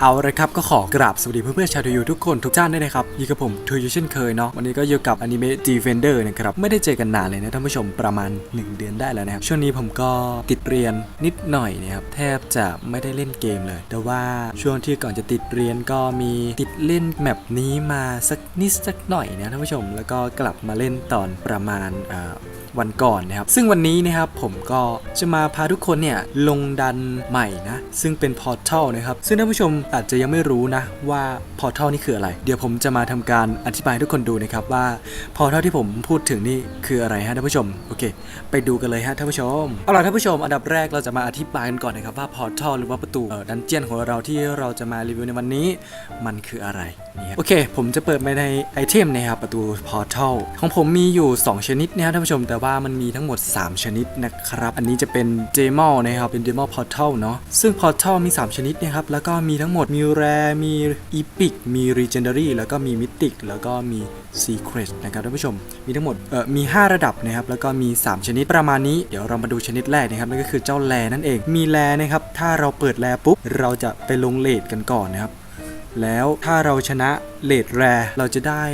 เอาละครับก็ขอกราบสวัสดีเพื่อนๆชาวทูยูทุกคนทุกท่านด้วยนะครับอยู่กับผมทูยูเช่นเคยเนาะวันนี้ก็อยู่กับอนิเมะ Defender นะครับไม่ได้เจอกันนานเลยนะท่านผู้ชมประมาณ 1 เดือนได้แล้วนะครับช่วงนี้ผมก็ติดเรียนนิดหน่อยนะครับแทบจะไม่ได้เล่นเกมเลย แต่ว่าช่วงที่ก่อนจะติดเรียนก็มีติดเล่นแมปนี้มาสักนิดสักหน่อยนะท่านผู้ชมแล้วก็กลับมาเล่นตอนประมาณ วันก่อนนะครับ ซึ่งวันนี้นะครับผมก็จะมาพาทุกคนเนี่ยลงดันใหม่นะ ซึ่งเป็นพอร์ทัลนะครับ ซึ่งท่านผู้ชมอาจจะยังไม่รู้นะว่าพอร์ทัลนี่คืออะไร เดี๋ยวผมจะมาทำการอธิบายทุกคนดูนะครับว่าพอร์ทัลที่ผมพูดถึงนี่คืออะไรฮะท่านผู้ชม โอเค ไปดูกันเลยฮะท่านผู้ชม เอาล่ะท่านผู้ชม อันดับแรกเราจะมาอธิบายกันก่อนนะครับว่าพอร์ทัลหรือว่าประตูดันเจียนของเราที่เราจะมารีวิวในวันนี้ มันคืออะไร โอเค ผมจะเปิดไปในไอเทมนะครับประตูพอร์ทัลของผมมีอยู่ 2 ชนิดนะครับท่านผู้ชมแต่ว่ามันมีทั้งหมด 3 ชนิดนะครับ อันนี้จะเป็นเดมอลนะครับเป็นเดมอลพอร์ทัลเนาะซึ่งพอร์ทัลมี 3 ชนิดนะครับแล้วก็มีทั้งหมดมีแรมีอีพิกมีรีเจนดารี่แล้วก็มีมิติกแล้วก็มีซีเครตนะครับท่านผู้ชมมีทั้งหมดเอ่อมี 5 ระดับนะครับแล้วก็มี 3 ชนิดประมาณนี้เดี๋ยวเรามาดูชนิดแรกนะครับนั่นก็คือเจ้าแรนั่นเองมีแรนะครับถ้าเราเปิดแรปุ๊บเราจะไปลงเลทกันก่อนนะครับ แล้วถ้าเราชนะเลดแรเราจะได้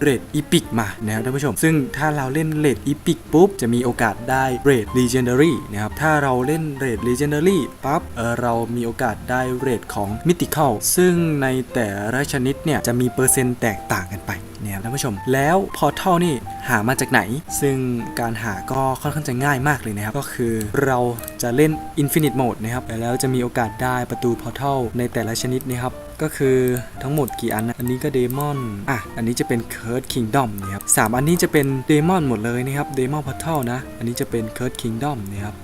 เรดอีพิกมานะครับท่านผู้ชม ซึ่งถ้าเราเล่นเรดอีพิกปุ๊บ จะมีโอกาสได้เรดลีเจนดารี่นะครับ ถ้าเราเล่นเรดลีเจนดารี่ปั๊บเออเรามีโอกาสได้เรดของมิติเข้าซึ่งในแต่ละชนิดเนี่ย จะมีเปอร์เซ็นต์แตกต่างกันไปนะครับท่านผู้ชม แล้วพอเท่านี่หามาจากไหน ซึ่งการหาก็ค่อนข้างจะง่ายมากเลยนะครับ ก็คือเราจะเล่น Infinite Mode นะครับ แล้วจะมีโอกาสได้ประตูพอร์ทัลในแต่ละชนิดนะครับ ก็คือทั้งหมดกี่อันนะอันนี้ก็เดมอนอะอันนี้จะเป็นเคิร์ดคิงดอมนะครับสามอันนี้จะเป็นเดมอนหมดเลยนะครับเดมอนพอร์ทัลนะ อันนี้จะเป็นเคิร์ดคิงดอมนะครับ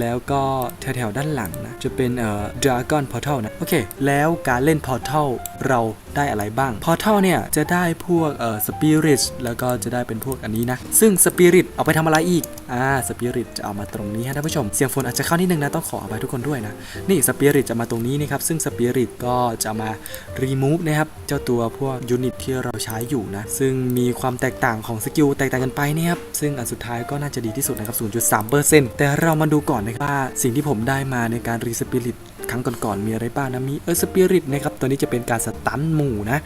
แล้วก็แถวๆด้านหลังนะ จะเป็นเอ่อดราก้อนพอร์ทัลนะ โอเค แล้วการเล่นพอร์ทัลเราได้อะไรบ้างพอร์ทัลเนี่ย จะได้พวกเอ่อสปิริตแล้วก็จะได้เป็นพวกอันนี้นะ ซึ่งสปิริตเอาไปทำอะไรอีก อ่าสปิริตจะเอามาตรงนี้ฮะท่านผู้ชม เสียงฝนอาจจะเข้านิดนึงนะ ต้องขออภัยทุกคนด้วยนะ นี่สปิริตจะมาตรงนี้นะครับ ซึ่งสปิริตก็จะมา remove นะครับ เจ้าตัวพวกยูนิตที่เราใช้อยู่นะ ซึ่งมีความแตกต่างของสกิลแตกต่างกันไปนะครับ ซึ่งอันสุดท้ายก็น่าจะดีที่สุดนะครับ 0.3%แต่เรามาดูก่อนนะครับว่าสิ่งที่ผมได้มาในการรีสปิริต ครั้งก่อนๆมีอะไรบ้างนะมีเออสปิริตนะครับตัวนี้จะเป็นการสตันหมู่นะ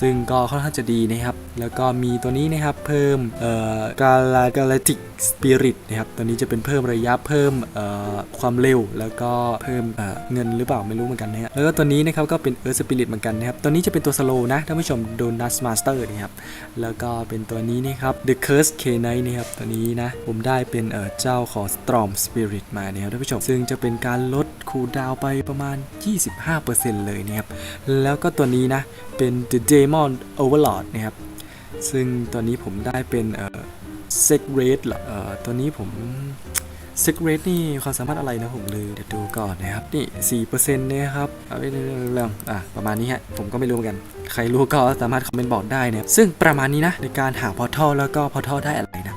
ซึ่งก็ค่อนข้างจะดีนะครับ แล้วก็มีตัวนี้นะครับเพิ่มเอ่อกาลากาลติกสปิริตนะครับตัวนี้จะเป็นเพิ่มระยะเพิ่มเอ่อความเร็ว แล้วก็เพิ่มเอ่อเงินหรือเปล่าไม่รู้เหมือนกันนะฮะแล้วก็ตัวนี้นะครับก็เป็นเออสปิริตเหมือนกันนะครับตัวนี้จะเป็นตัวสโลนะท่านผู้ชมโดนัสมาสเตอร์นะครับแล้วก็เป็นตัวนี้นะครับ The Curse K Knight นะครับตัวนี้นะผมได้เป็นเอ่อเจ้าของ Storm Spirit มานะครับท่านผู้ชมซึ่งจะเป็นการลดคูดาวน์ไปประมาณ 25%เลยนะครับ แล้วก็ตัวนี้นะเป็น The Demon Overlord นะครับ ซึ่งตัวนี้ผมได้เป็นเอ่อ s e c r a t เหรอเอ่อตัวนี้ผม s e c r a t นี่ความสามารถอะไรนะผมลืมเดี๋ยวดูก่อนนะครับ นี่ 4%นะครับเอาไปเรื่องอะประมาณนี้ฮะ ผมก็ไม่รู้เหมือนกัน ใครรู้ก็สามารถคอมเมนต์บอกได้นะครับ ซึ่งประมาณนี้นะ ในการหาพอร์ทัลแล้วก็พอร์ทัลได้อะไรนะ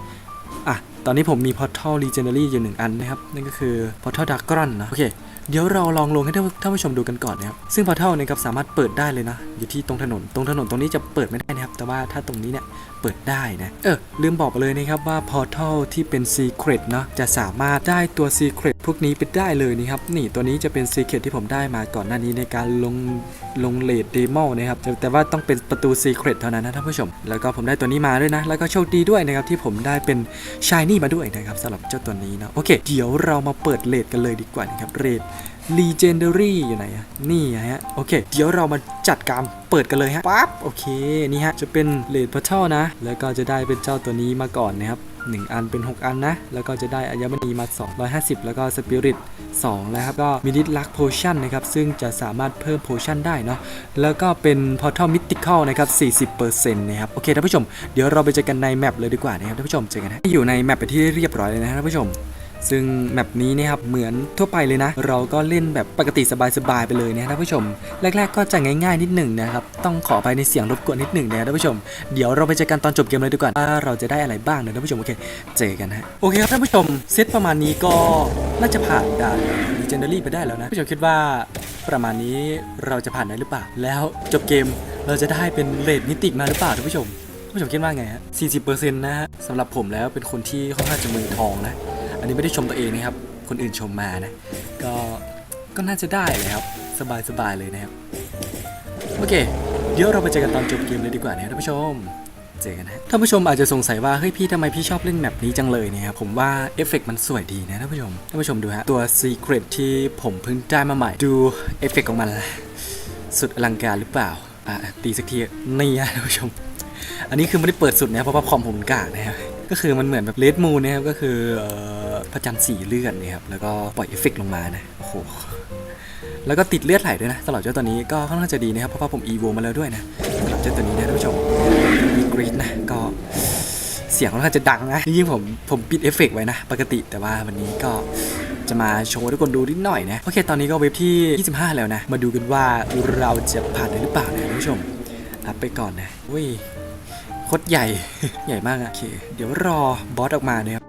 อะตอนนี้ผมมีพอร์ทัล Legendary อยู่หนึ่งอันนะครับ นั่นก็คือพอร์ทัลด a กรอนนะ โอเค เดี๋ยวเราลองลงให้ท่านผู้ชมดูกันก่อนนะครับ ซึ่งพอร์ทัลนี้ครับสามารถเปิดได้เลยนะ อยู่ที่ตรงถนน ตรงถนนตรงนี้จะเปิดไม่ได้นะครับ แต่ว่าถ้าตรงนี้เนี่ยเปิดได้นะ เออลืมบอกไปเลยนะครับว่าพอร์ทัลที่เป็นซีเครตเนาะจะสามารถได้ตัวซีเครต พวกนี้ไปได้เลยนะครับ นี่ตัวนี้จะเป็น Secret ที่ผมได้มาก่อนหน้านี้ในการลงลงเลดเดโมนะครับแต่ว่าต้องเป็นประตู Secret เท่านั้นนะท่านผู้ชม แล้วก็ผมได้ตัวนี้มาด้วยนะ แล้วก็โชคดีด้วยนะครับที่ผมได้เป็น Shiny มาด้วยนะครับสำหรับเจ้าตัวนี้นะโอเค เดี๋ยวเรามาเปิดเลดกันเลยดีกว่านะครับเรด Legendary อยู่ไหนอะนี่ฮะ โอเค เดี๋ยวเรามาจัดการเปิดกันเลยฮะปั๊บ โอเค นี่ฮะ จะเป็นเลดพัทเทลนะ แล้วก็จะได้เป็นเจ้าตัวนี้มาก่อนนะครับ 1 อันเป็น 6 อันนะ แล้วก็จะได้อัญมณีมา 250 แล้วก็สปิริต2นะครับ ก็มินิลักโพชั่นนะครับ ซึ่งจะสามารถเพิ่มโพชั่นได้เนาะ แล้วก็เป็นพอร์ทัลมิติคอลนะครับ 40%นะครับ โอเคท่านผู้ชม เดี๋ยวเราไปเจอกันในแมปเลยดีกว่านะครับท่านผู้ชม เจอกันนะอยู่ในแมปไปที่เรียบร้อยเลยนะท่านผู้ชม ซึ่งแมปนี้นะครับเหมือนทั่วไปเลยนะ เราก็เล่นแบบปกติสบายๆไปเลยนะท่านผู้ชม แรก ๆ ก็จะง่ายๆนิดหนึ่งนะครับต้องขอไปในเสียงรบกวนนิดหนึ่งนะท่านผู้ชม เดี๋ยวเราไปเจอกันตอนจบเกมเลยดีกว่าว่าเราจะได้อะไรบ้างนะท่านผู้ชมโอเคเจอกันฮะโอเคครับท่านผู้ชมเซตประมาณนี้ก็น่าจะผ่านด่าน Legendary ไปได้แล้วนะท่านผู้ชมคิดว่าประมาณนี้เราจะผ่านได้หรือเปล่า แล้วจบเกมเราจะได้เป็นเรทมิติมาหรือเปล่าท่านผู้ชมท่านผู้ชมคิดว่าไงฮะ40%นะฮะสำหรับผมแล้วเป็นคนที่ค่อนข้างจะมือทองนะ อันนี้ไม่ได้ชมตัวเองนะครับ คนอื่นชมมานะ ก็ก็น่าจะได้เลยครับ สบายๆเลยนะครับ โอเค เดี๋ยวเราไปเจอกันตอนจบเกมเลยดีกว่านะครับท่านผู้ชมเจอกันนะท่านผู้ชมอาจจะสงสัยว่าเฮ้ยพี่ทำไมพี่ชอบเล่นแมปนี้จังเลยเนี่ยครับผมว่าเอฟเฟกต์มันสวยดีนะท่านผู้ชมท่านผู้ชมดูฮะตัว Secret ที่ผมเพิ่งได้มาใหม่ ดูเอฟเฟกต์ของมัน สุดอลังการหรือเปล่าอะตีสักทีนี่ฮะท่านผู้ชม อันนี้คือไม่ได้เปิดสุดนะเพราะว่าคอมผมกากนะครับ ก็คือมันเหมือนแบบเลดมูนนะครับก็คือพระจันทร์สีเลือดนะครับแล้วก็ปล่อยเอฟเฟกต์ลงมานะโอ้โหแล้วก็ติดเลือดไหลด้วยนะตลอดเจ้าตัวนี้ก็ค่อนข้างจะดีนะครับเพราะว่าผมอีโวมาแล้วด้วยนะตลอดเจ้าตัวนี้นะท่านผู้ชมมีกรีดนะก็เสียงค่อนข้างจะดังนะยิ่งผมผมปิดเอฟเฟกต์ไว้นะ ปกติแต่ว่าวันนี้ก็จะมาโชว์ทุกคนดูนิดหน่อยนะโอเคตอนนี้ก็เว็บที่ 25 แล้วนะ มาดูกันว่าเราจะผ่านได้หรือเปล่านะท่านผู้ชมอัพไปก่อนนะอุ้ย คตรใหญ่ ใหญ่มากอะโอเค เดี๋ยวรอบอสออกมานะครับ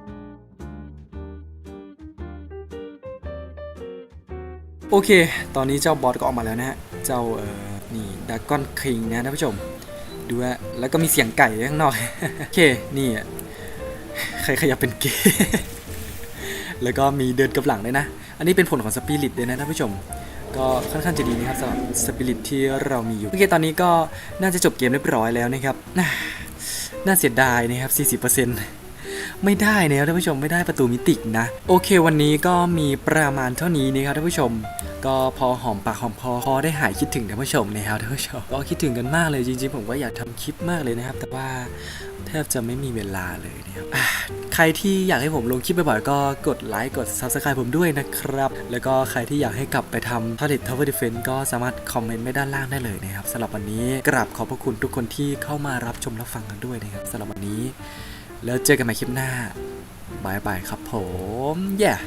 โอเค ตอนนี้เจ้าบอสก็ออกมาแล้วนะฮะ เจ้าเอ่อนี่ดากอนคิงนะท่านผู้ชม ดูฮะแล้วก็มีเสียงไก่ข้างนอก โอเค นี่อะใครขยับเป็นเกย์แล้วก็มีเดินกับหลังด้วยนะ อันนี้เป็นผลของสปิริตเลยนะท่านผู้ชม ก็ค่อนข้างจะดีนะครับสำหรับสปิริตที่เรามีอยู่ โอเค ตอนนี้ก็น่าจะจบเกมเรียบร้อยแล้วนะครับ น่าเสียดายนะครับ 40%ไม่ได้นะครับท่านผู้ชมไม่ได้ประตูมิตินะ โอเค วันนี้ก็มีประมาณเท่านี้นะครับท่านผู้ชม ก็พอหอมปากหอมคอพอได้หายคิดถึงท่านผู้ชมนะครับท่านผู้ชมก็คิดถึงกันมากเลยจริงๆ ผมก็อยากทำคลิปมากเลยนะครับ แต่ว่าแทบจะไม่มีเวลาเลยนะครับ ใครที่อยากให้ผมลงคลิปบ่อยๆก็กดไลค์กด Subscribe ผมด้วยนะครับ แล้วก็ใครที่อยากให้กลับไปทำ Toilet Tower Defense ก็สามารถคอมเมนต์ไว้ด้านล่างได้เลยนะครับสำหรับวันนี้กราบขอบพระคุณทุกคนที่เข้ามารับชมรับฟังกันด้วยนะครับสำหรับวันนี้ แล้วเจอกันใหม่คลิปหน้าบายบายครับผม yeah